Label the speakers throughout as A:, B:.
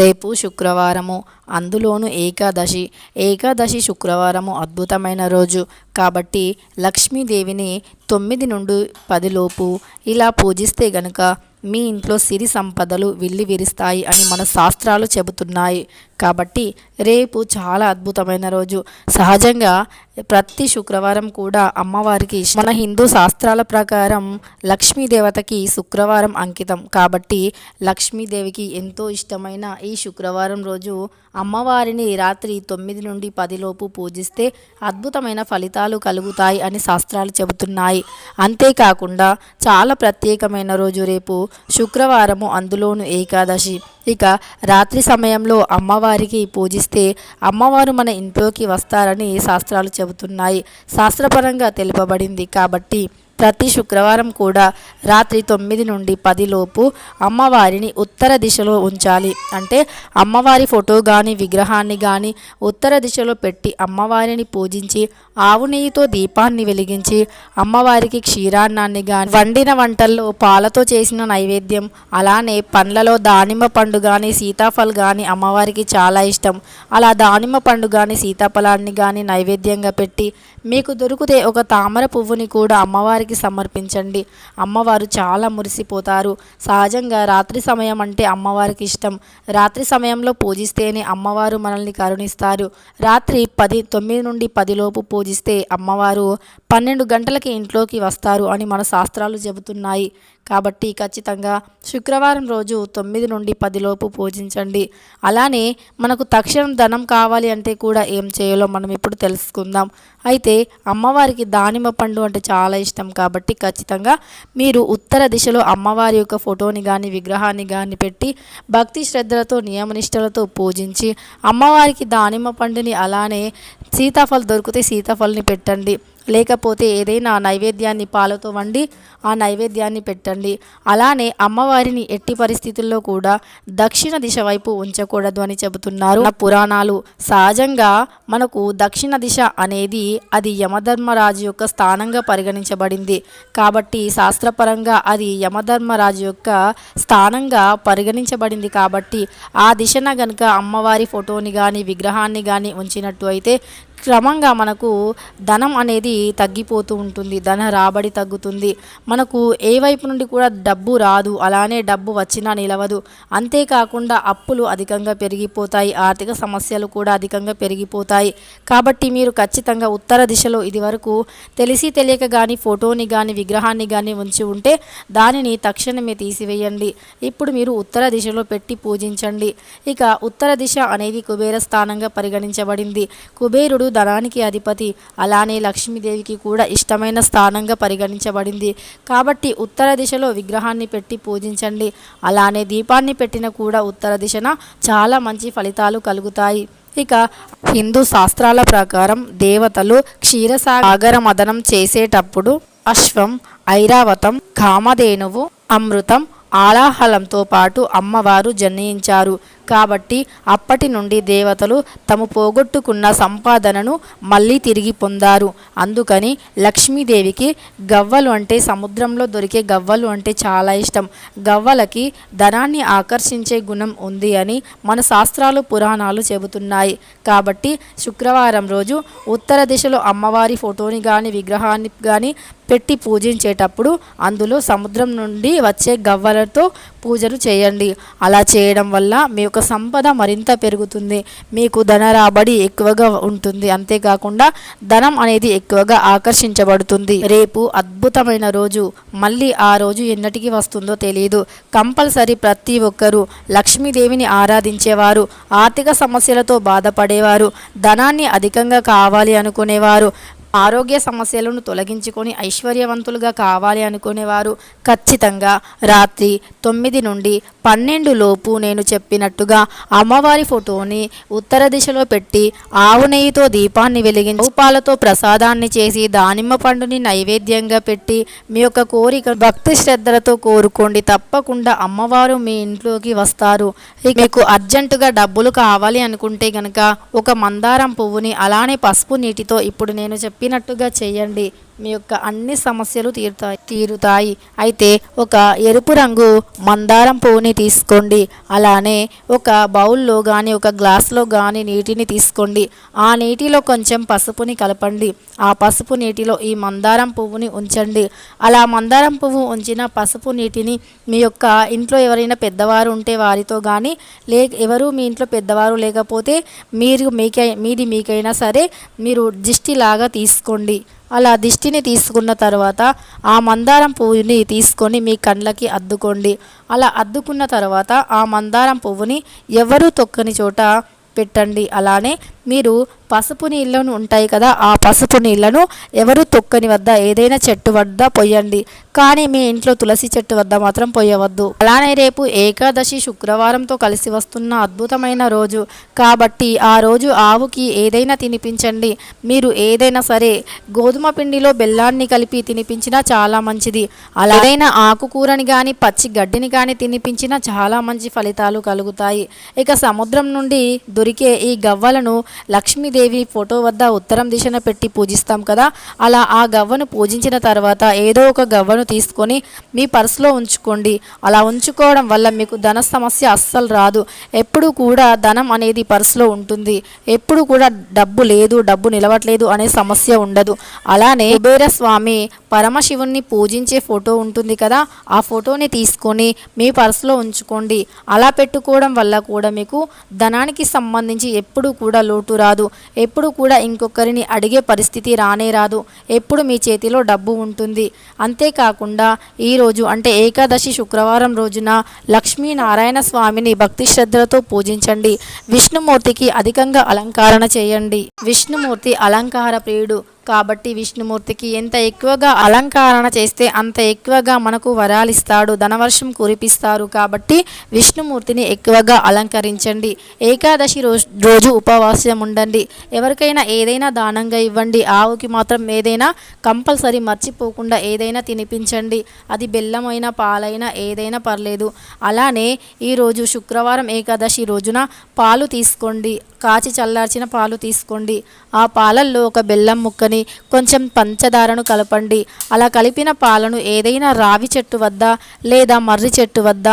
A: రేపు శుక్రవారము. అందులోను ఏకాదశి. ఏకాదశి శుక్రవారము అద్భుతమైన రోజు. కాబట్టి లక్ష్మీదేవిని తొమ్మిది నుండి పదిలోపు ఇలా పూజిస్తే గనుక మీ ఇంట్లో సిరి సంపదలు విల్లి విరుస్తాయి అని మన శాస్త్రాలు చెబుతున్నాయి. కాబట్టి రేపు చాలా అద్భుతమైన రోజు. సహజంగా ప్రతి శుక్రవారం కూడా అమ్మవారికి మన హిందూ శాస్త్రాల ప్రకారం లక్ష్మీదేవతకి శుక్రవారం అంకితం. కాబట్టి లక్ష్మీదేవికి ఎంతో ఇష్టమైన ఈ శుక్రవారం రోజు అమ్మవారిని రాత్రి తొమ్మిది నుండి పదిలోపు పూజిస్తే అద్భుతమైన ఫలితాలు కలుగుతాయి అని శాస్త్రాలు చెబుతున్నాయి. అంతేకాకుండా చాలా ప్రత్యేకమైన రోజు రేపు శుక్రవారము అందులోను ఏకాదశి. ఇక రాత్రి సమయంలో అమ్మవారికి పూజిస్తే అమ్మవారు మన ఇంట్లోకి వస్తారని శాస్త్రాలు చెబుతున్నాయి. శాస్త్రపరంగా తెలుపబడింది కాబట్టి ప్రతి శుక్రవారం కూడా రాత్రి తొమ్మిది నుండి పదిలోపు అమ్మవారిని ఉత్తర దిశలో ఉంచాలి. అంటే అమ్మవారి ఫోటో కానీ విగ్రహాన్ని కానీ ఉత్తర దిశలో పెట్టి అమ్మవారిని పూజించి ఆవు నెయ్యితో దీపాన్ని వెలిగించి అమ్మవారికి క్షీరాన్నాన్ని కానీ వండిన వంటల్లో పాలతో చేసిన నైవేద్యం అలానే పండ్లలో దానిమ్మ పండు కానీ సీతాఫల్ కానీ అమ్మవారికి చాలా ఇష్టం. అలా దానిమ్మ పండు కానీ సీతాఫలాన్ని కానీ నైవేద్యంగా పెట్టి మీకు దొరికితే ఒక తామర పువ్వుని కూడా అమ్మవారికి సమర్పించండి. అమ్మవారు చాలా మురిసిపోతారు. సహజంగా రాత్రి సమయం అంటే అమ్మవారికి ఇష్టం. రాత్రి సమయంలో పూజిస్తేనే అమ్మవారు మనల్ని కరుణిస్తారు. రాత్రి పది తొమ్మిది నుండి పదిలోపు పూజిస్తే అమ్మవారు పన్నెండు గంటలకి ఇంట్లోకి వస్తారు అని మన శాస్త్రాలు చెబుతున్నాయి. కాబట్టి ఖచ్చితంగా శుక్రవారం రోజు తొమ్మిది నుండి పదిలోపు పూజించండి. అలానే మనకు తక్షణం ధనం కావాలి అంటే కూడా ఏం చేయాలో మనం ఇప్పుడు తెలుసుకుందాం. అయితే అమ్మవారికి దానిమ్మ పండు అంటే చాలా ఇష్టం కాబట్టి ఖచ్చితంగా మీరు ఉత్తర దిశలో అమ్మవారి యొక్క ఫోటోని కానీ విగ్రహాన్ని కానీ పెట్టి భక్తి శ్రద్ధలతో నియమనిష్టలతో పూజించి అమ్మవారికి దానిమ్మ పండుని అలానే సీతాఫలం దొరికితే సీతాఫలని పెట్టండి. లేకపోతే ఏదైనా నైవేద్యాన్ని పాలతో వండి ఆ నైవేద్యాన్ని పెట్టండి. అలానే అమ్మవారిని ఎట్టి పరిస్థితుల్లో కూడా దక్షిణ దిశ వైపు ఉంచకూడదు అని చెబుతున్నారు. పురాణాలు సహజంగా మనకు దక్షిణ దిశ అనేది అది యమధర్మరాజు యొక్క స్థానంగా పరిగణించబడింది. కాబట్టి శాస్త్రపరంగా అది యమధర్మరాజు యొక్క స్థానంగా పరిగణించబడింది కాబట్టి ఆ దిశన గనుక అమ్మవారి ఫోటోని కానీ విగ్రహాన్ని కానీ ఉంచినట్టు అయితే క్రమంగా మనకు ధనం అనేది తగ్గిపోతూ ఉంటుంది ధన రాబడి తగ్గుతుంది. మనకు ఏ వైపు నుండి కూడా డబ్బు రాదు అలానే డబ్బు వచ్చినా నిలవదు. అంతేకాకుండా అప్పులు అధికంగా పెరిగిపోతాయి ఆర్థిక సమస్యలు కూడా అధికంగా పెరిగిపోతాయి. కాబట్టి మీరు ఖచ్చితంగా ఉత్తర దిశలో ఇదివరకు తెలిసి తెలియక కానీ ఫోటోని కానీ విగ్రహాన్ని కానీ ఉంచి ఉంటే దానిని తక్షణమే తీసివేయండి. ఇప్పుడు మీరు ఉత్తర దిశలో పెట్టి పూజించండి. ఇక ఉత్తర దిశ అనేది కుబేర స్థానంగా పరిగణించబడింది. కుబేరుడు ధనానికి అధిపతి. అలానే లక్ష్మీదేవికి కూడా ఇష్టమైన స్థానంగా పరిగణించబడింది. కాబట్టి ఉత్తర దిశలో విగ్రహాన్ని పెట్టి పూజించండి. అలానే దీపాన్ని పెట్టిన కూడా ఉత్తర దిశన చాలా మంచి ఫలితాలు కలుగుతాయి. ఇక హిందూ శాస్త్రాల ప్రకారం దేవతలు క్షీరసాగర మదనం చేసేటప్పుడు అశ్వం ఐరావతం కామధేనువు అమృతం ఆలాహలంతో పాటు అమ్మవారు జన్మించారు. కాబట్టి అప్పటి నుండి దేవతలు తము పోగొట్టుకున్న సంపాదనను మళ్ళీ తిరిగి పొందారు. అందుకని లక్ష్మీదేవికి గవ్వలు అంటే సముద్రంలో దొరికే గవ్వలు అంటే చాలా ఇష్టం. గవ్వలకి ధనాన్ని ఆకర్షించే గుణం ఉంది అని మన శాస్త్రాలు పురాణాలు చెబుతున్నాయి. కాబట్టి శుక్రవారం రోజు ఉత్తర దిశలో అమ్మవారి ఫోటోని కానీ విగ్రహాన్ని కానీ పెట్టి పూజించేటప్పుడు అందులో సముద్రం నుండి వచ్చే గవ్వలతో పూజలు చేయండి. అలా చేయడం వల్ల మీ యొక్క సంపద మరింత పెరుగుతుంది. మీకు ధన రాబడి ఎక్కువగా ఉంటుంది. అంతేకాకుండా ధనం అనేది ఎక్కువగా ఆకర్షించబడుతుంది. రేపు అద్భుతమైన రోజు. మళ్ళీ ఆ రోజు ఎన్నటికి వస్తుందో తెలియదు కంపల్సరీ ప్రతి ఒక్కరూ లక్ష్మీదేవిని ఆరాధించేవారు. ఆర్థిక సమస్యలతో బాధపడేవారు. ధనాన్ని అధికంగా కావాలి అనుకునేవారు. ఆరోగ్య సమస్యలను తొలగించుకొని ఐశ్వర్యవంతులుగా కావాలి అనుకునేవారు. ఖచ్చితంగా రాత్రి తొమ్మిది నుండి పన్నెండు లోపు నేను చెప్పినట్టుగా అమ్మవారి ఫోటోని ఉత్తర దిశలో పెట్టి ఆవు నెయ్యితో దీపాన్ని వెలిగించి రూపాలతో ప్రసాదాన్ని చేసి దానిమ్మ పండుని నైవేద్యంగా పెట్టి మీ యొక్క కోరిక భక్తి శ్రద్ధలతో కోరుకోండి. తప్పకుండా అమ్మవారు మీ ఇంట్లోకి వస్తారు. మీకు అర్జెంటుగా డబ్బులు కావాలి అనుకుంటే గనక ఒక మందారం పువ్వుని అలానే పసుపు నీటితో ఇప్పుడు నేను చెప్పినట్టుగా చేయండి. మీ యొక్క అన్ని సమస్యలు తీరుతాయి తీరుతాయి. అయితే ఒక ఎరుపు రంగు మందారం పువ్వుని తీసుకోండి. అలానే ఒక బౌల్లో కానీ ఒక గ్లాస్లో కానీ నీటిని తీసుకోండి. ఆ నీటిలో కొంచెం పసుపుని కలపండి. ఆ పసుపు నీటిలో ఈ మందారం పువ్వుని ఉంచండి. అలా మందారం పువ్వు ఉంచిన పసుపు నీటిని మీ యొక్క ఇంట్లో ఎవరైనా పెద్దవారు ఉంటే వారితో కానీ లే ఎవరు మీ ఇంట్లో పెద్దవారు లేకపోతే మీరు మీకై మీది మీకైనా సరే మీరు దిష్టిలాగా తీసుకోండి. అలా దిష్టిని తీసుకున్న తర్వాత ఆ మందారం పువ్వుని తీసుకొని మీ కండ్లకి అద్దుకోండి. అలా అద్దుకున్న తర్వాత ఆ మందారం పువ్వుని ఎవరు తొక్కని చోట పెట్టండి. అలానే మీరు పసుపు నీళ్ళను ఉంటాయి కదా ఆ పసుపు నీళ్ళను ఎవరు తొక్కని వద్ద ఏదైనా చెట్టు వద్ద పొయ్యండి. కానీ మీ ఇంట్లో తులసి చెట్టు వద్ద మాత్రం పొయ్యవద్దు. అలానే రేపు ఏకాదశి శుక్రవారంతో కలిసి వస్తున్న అద్భుతమైన రోజు. కాబట్టి ఆ రోజు ఆవుకి ఏదైనా తినిపించండి. మీరు ఏదైనా సరే గోధుమ పిండిలో బెల్లాన్ని కలిపి తినిపించినా చాలా మంచిది. అలాగైనా ఆకుకూరని కానీ పచ్చి గడ్డిని కానీ తినిపించినా చాలా మంచి ఫలితాలు కలుగుతాయి. ఇక సముద్రం నుండి దొరికే ఈ గవ్వలను లక్ష్మీదేవి ఫోటో వద్ద ఉత్తరం దిశన పెట్టి పూజిస్తాం కదా? అలా ఆ గవ్వను పూజించిన తర్వాత ఏదో ఒక గవ్వను తీసుకొని మీ పర్సులో ఉంచుకోండి. అలా ఉంచుకోవడం వల్ల మీకు ధన సమస్య అస్సలు రాదు. ఎప్పుడు కూడా ధనం అనేది పర్సులో ఉంటుంది. ఎప్పుడు కూడా డబ్బు లేదు డబ్బు నిలవట్లేదు అనే సమస్య ఉండదు. అలానే కుబేర స్వామి పరమశివుణ్ణి పూజించే ఫోటో ఉంటుంది కదా? ఆ ఫోటోని తీసుకొని మీ పర్సులో ఉంచుకోండి. అలా పెట్టుకోవడం వల్ల కూడా మీకు ధనానికి సంబంధించి ఎప్పుడూ కూడా లోటు రాదు. ఎప్పుడు కూడా ఇంకొకరిని అడిగే పరిస్థితి రానే రాదు. ఎప్పుడు మీ చేతిలో డబ్బు ఉంటుంది. అంతేకాకుండా ఈరోజు అంటే ఏకాదశి శుక్రవారం రోజున లక్ష్మీనారాయణ స్వామిని భక్తి శ్రద్ధలతో పూజించండి. విష్ణుమూర్తికి అధికంగా అలంకారణ చేయండి. విష్ణుమూర్తి అలంకార ప్రియుడు. కాబట్టి విష్ణుమూర్తికి ఎంత ఎక్కువగా అలంకరణ చేస్తే అంత ఎక్కువగా మనకు వరాలిస్తాడు ధనవర్షం కురిపిస్తారు కాబట్టి విష్ణుమూర్తిని ఎక్కువగా అలంకరించండి. ఏకాదశి రోజు రోజు ఉపవాసం ఉండండి. ఎవరికైనా ఏదైనా దానంగా ఇవ్వండి. ఆవుకి మాత్రం ఏదైనా కంపల్సరీ మర్చిపోకుండా ఏదైనా తినిపించండి. అది బెల్లమైన పాలైనా ఏదైనా పర్లేదు. అలానే ఈరోజు శుక్రవారం ఏకాదశి రోజున పాలు తీసుకోండి. కాచి చల్లార్చిన పాలు తీసుకోండి. ఆ పాలల్లో ఒక బెల్లం ముక్కని కొంచెం పంచదారను కలపండి. అలా కలిపిన పాలను ఏదైనా రావి చెట్టు వద్ద లేదా మర్రి చెట్టు వద్ద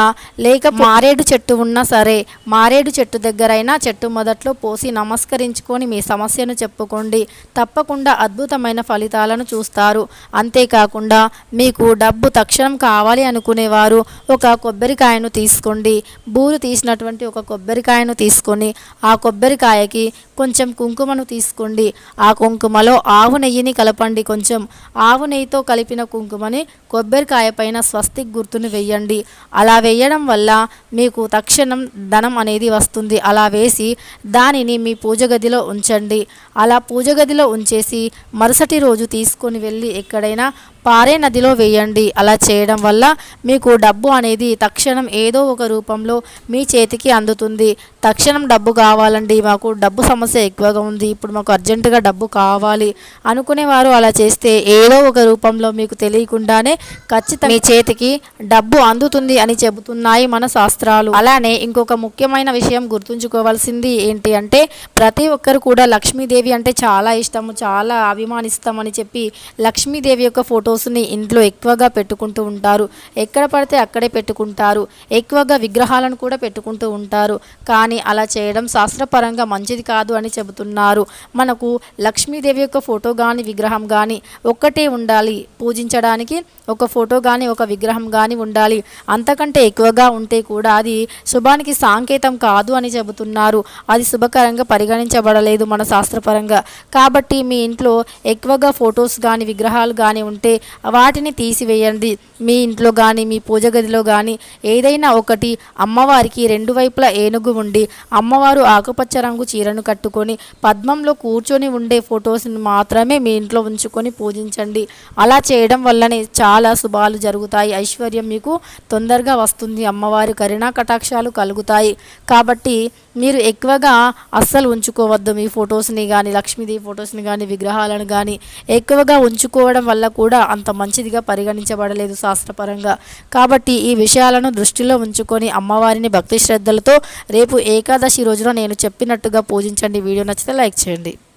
A: లేక మారేడు చెట్టు ఉన్నా సరే మారేడు చెట్టు దగ్గరైనా చెట్టు మొదట్లో పోసి నమస్కరించుకొని మీ సమస్యను చెప్పుకోండి. తప్పకుండా అద్భుతమైన ఫలితాలను చూస్తారు. అంతేకాకుండా మీకు డబ్బు తక్షణం కావాలి అనుకునేవారు ఒక కొబ్బరికాయను తీసుకోండి. బూరు తీసినటువంటి ఒక కొబ్బరికాయను తీసుకొని ఆ కొబ్బరికాయకి కొంచెం కుంకుమను తీసుకోండి. ఆ కుంకుమలో ఆవు ఆవు నెయ్యిని కలపండి. కొంచెం ఆవు నెయ్యితో కలిపిన కుంకుమని కొబ్బరికాయ పైన స్వస్తిక్ గుర్తును వెయ్యండి అలా వేయడం వల్ల మీకు తక్షణం ధనం అనేది వస్తుంది. అలా వేసి దానిని మీ పూజ గదిలో ఉంచండి. అలా పూజ గదిలో ఉంచేసి మరుసటి రోజు తీసుకొని వెళ్ళి ఎక్కడైనా పారే నదిలో వేయండి. అలా చేయడం వల్ల మీకు డబ్బు అనేది తక్షణం ఏదో ఒక రూపంలో మీ చేతికి అందుతుంది. తక్షణం డబ్బు కావాలండి. మాకు డబ్బు సమస్య ఎక్కువగా ఉంది. ఇప్పుడు మాకు అర్జెంటుగా డబ్బు కావాలి అనుకునేవారు అలా చేస్తే ఏదో ఒక రూపంలో మీకు తెలియకుండానే ఖచ్చితంగా మీ చేతికి డబ్బు అందుతుంది అని చెబుతున్నాయి మన శాస్త్రాలు. అలానే ఇంకొక ముఖ్యమైన విషయం గుర్తుంచుకోవాల్సింది ఏంటి అంటే ప్రతి ఒక్కరు కూడా లక్ష్మీదేవి అంటే చాలా ఇష్టము చాలా అభిమానిస్తామని చెప్పి లక్ష్మీదేవి యొక్క ఫొటోస్ని ఇంట్లో ఎక్కువగా పెట్టుకుంటూ ఉంటారు. ఎక్కడ పడితే అక్కడే పెట్టుకుంటారు. ఎక్కువగా విగ్రహాలను కూడా పెట్టుకుంటూ ఉంటారు. కానీ అలా చేయడం శాస్త్రపరంగా మంచిది కాదు అని చెబుతున్నారు. మనకు లక్ష్మీదేవి యొక్క ఫోటో కానీ విగ్రహం కానీ ఒక్కటే ఉండాలి. పూజించడానికి ఒక ఫోటో కానీ ఒక విగ్రహం కానీ ఉండాలి. అంతకంటే ఎక్కువగా ఉంటే కూడా అది శుభానికి సాంకేతం కాదు అని చెబుతున్నారు. అది శుభకరంగా పరిగణించబడలేదు మన శాస్త్రపరంగా. కాబట్టి మీ ఇంట్లో ఎక్కువగా ఫొటోస్ కానీ విగ్రహాలు కానీ ఉంటే వాటిని తీసివేయండి. మీ ఇంట్లో కానీ మీ పూజ గదిలో కానీ ఏదైనా ఒకటి అమ్మవారికి రెండు వైపులా ఏనుగు ఉండి అమ్మవారు ఆకుపచ్చ రంగు చీరను కట్టుకొని పద్మంలో కూర్చొని ఉండే ఫొటోస్ని మాత్రమే మీ ఇంట్లో ఉంచుకొని పూజించండి. అలా చేయడం వల్లనే చాలా శుభాలు జరుగుతాయి. ఐశ్వర్యం మీకు తొందరగా వస్తుంది. అమ్మవారి కరుణా కటాక్షాలు కలుగుతాయి. కాబట్టి మీరు ఎక్కువగా అస్సలు ఉంచుకోవద్దు మీ ఫొటోస్ని కానీ లక్ష్మీదేవి ఫొటోస్ని కానీ విగ్రహాలను కానీ ఎక్కువగా ఉంచుకోవడం వల్ల కూడా అంత మంచిదిగా పరిగణించబడలేదు శాస్త్రపరంగా. కాబట్టి ఈ విషయాలను దృష్టిలో ఉంచుకొని అమ్మవారిని భక్తి శ్రద్ధలతో రేపు ఏకాదశి రోజున నేను చెప్పినట్టుగా పూజించండి. వీడియో నచ్చితే లైక్ చేయండి.